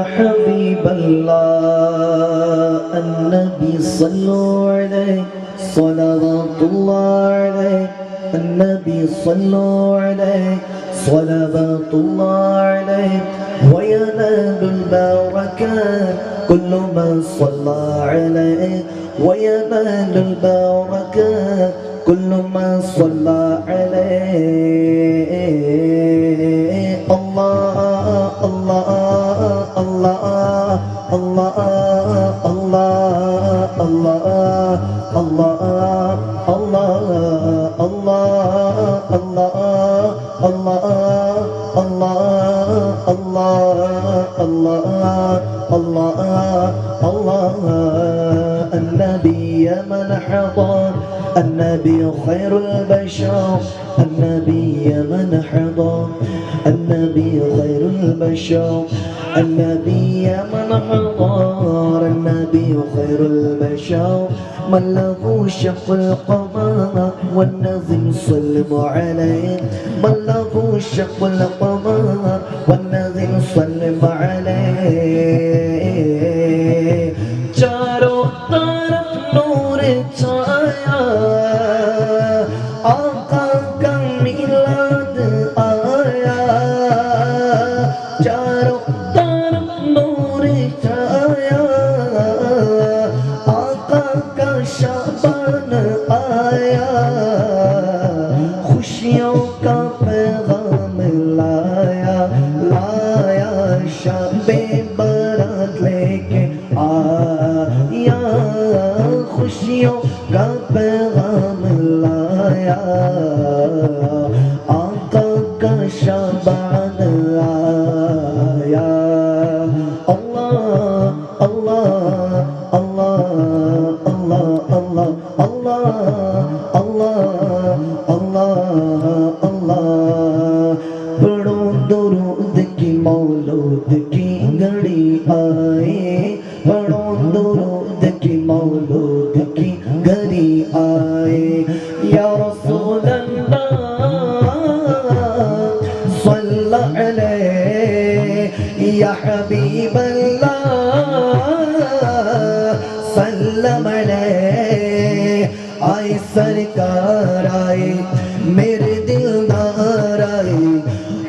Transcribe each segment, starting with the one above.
يا حبيب الله النبي صلوا عليه صلوات الله عليه النبي صلوا عليه صلوات الله عليه. وينال البركات كل من صلى عليه. وينال البركات كل من صلى عليه. الله الله الله الله الله الله الله الله الله الله الله الله الله النبي من حضر النبي خير البشر النبي من حضر النبي خير البشر النبي من حضر النبي خير البشر من له شق القمر والنظم سلم عليه. من له شق القمر والنظم سلم عليه. چاروں طرف نور چھایا۔ آقا کا شابان آیا۔ خوشیوں کا پیغام لایا۔ لایا شب برات لے کے آیا۔ خوشیوں کا پیغام لایا۔ آقا کا شابان درود کی مولود کی گھڑی آئے۔ بڑوں درود کی مولود کی گھڑی آئے۔ یا رسول اللہ صلی علیہ، یا حبیب اللہ سلم علیہ، آئے سرکار آئے۔ میرے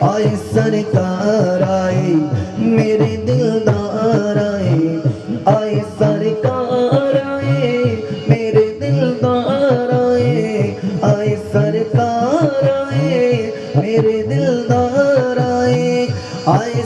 आए सरकार आए मेरे दिलदार आए आए सरकार आए मेरे दिलदार आए आए सरकार आए मेरे दिलदार आए आए